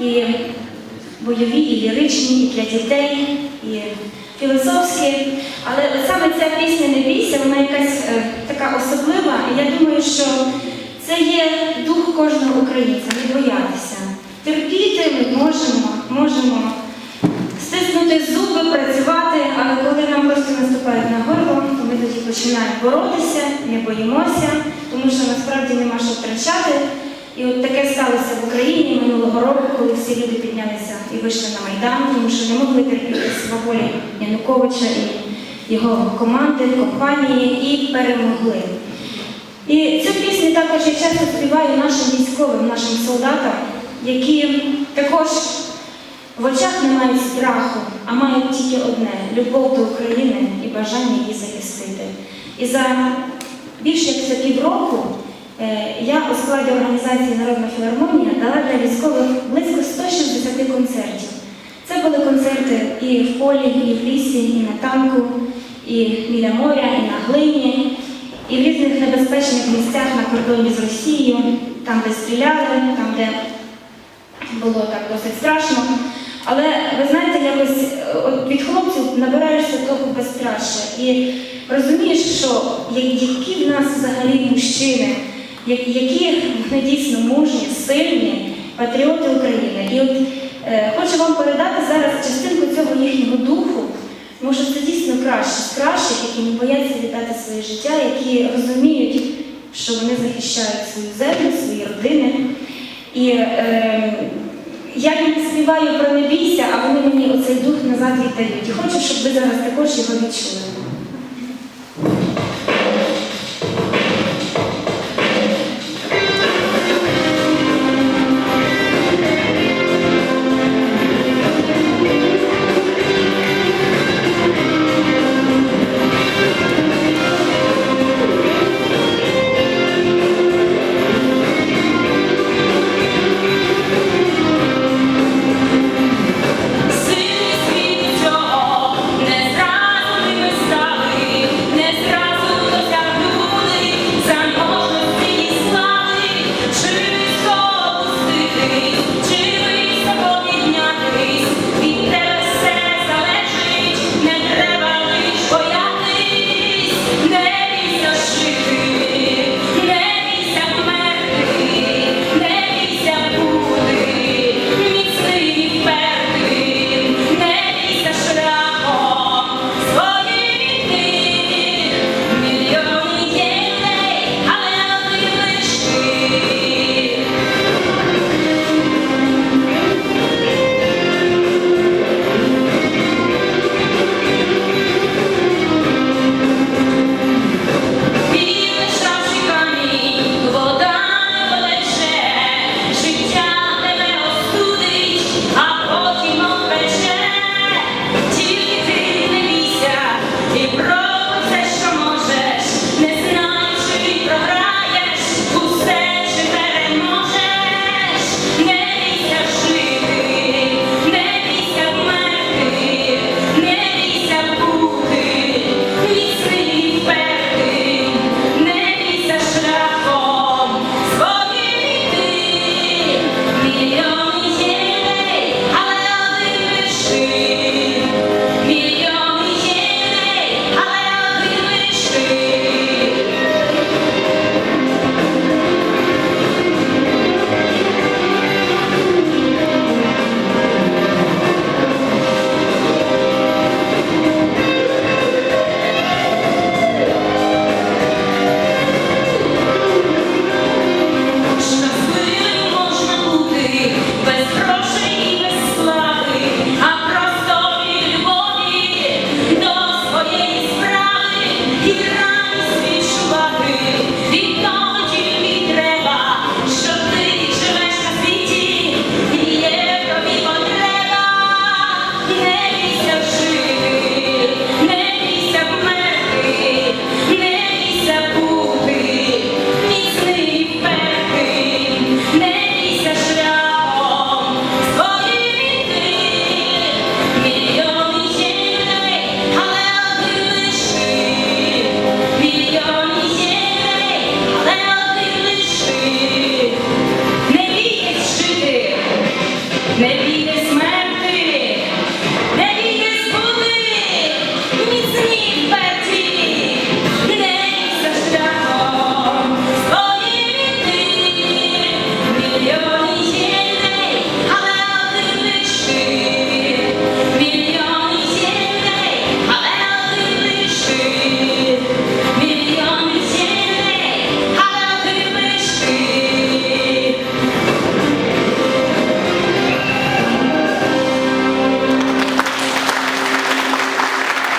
і бойові, і ліричні, і для дітей, і філософські. Але саме ця пісня не бійся, вона якась е, така особлива. І я думаю, що це є дух кожного українця, не боятися. Терпіти ми можемо, можемо стиснути зуби, працювати, але коли нам просто наступають на горло, то ми тоді починаємо боротися, не боїмося, тому що насправді нема що втрачати. І от таке сталося в Україні минулого року, коли всі люди піднялися і вийшли на Майдан, тому що не могли терпіти сваволі Януковича і його команди, компанії і перемогли. І цю пісню також я часто співаю нашим військовим, нашим солдатам, які також в очах не мають страху, а мають тільки одне любов до України і бажання її захистити. І за більше як за півроку я у складі організації Народна філармонія дала для військових близько 160 концертів. Це були концерти і в полі, і в лісі, і на танку, і біля моря, і на глині, і в різних небезпечних місцях на кордоні з Росією, там, де стріляли, там, де було так досить страшно. Але ви знаєте, якось е, від хлопців набираєшся того безстрашя і розумієш, що які в нас взагалі мужчини, які вони дійсно мужні, сильні патріоти України. І от е, хочу вам передати зараз частинку цього їхнього духу, тому що це дійсно краще, з кращих, які не бояться віддати своє життя, які розуміють, що вони захищають свою землю, свої родини. І е, я їм співаю про не бійся, а вони мені оцей дух назад віддають. І хочу, щоб ви зараз також його відчули.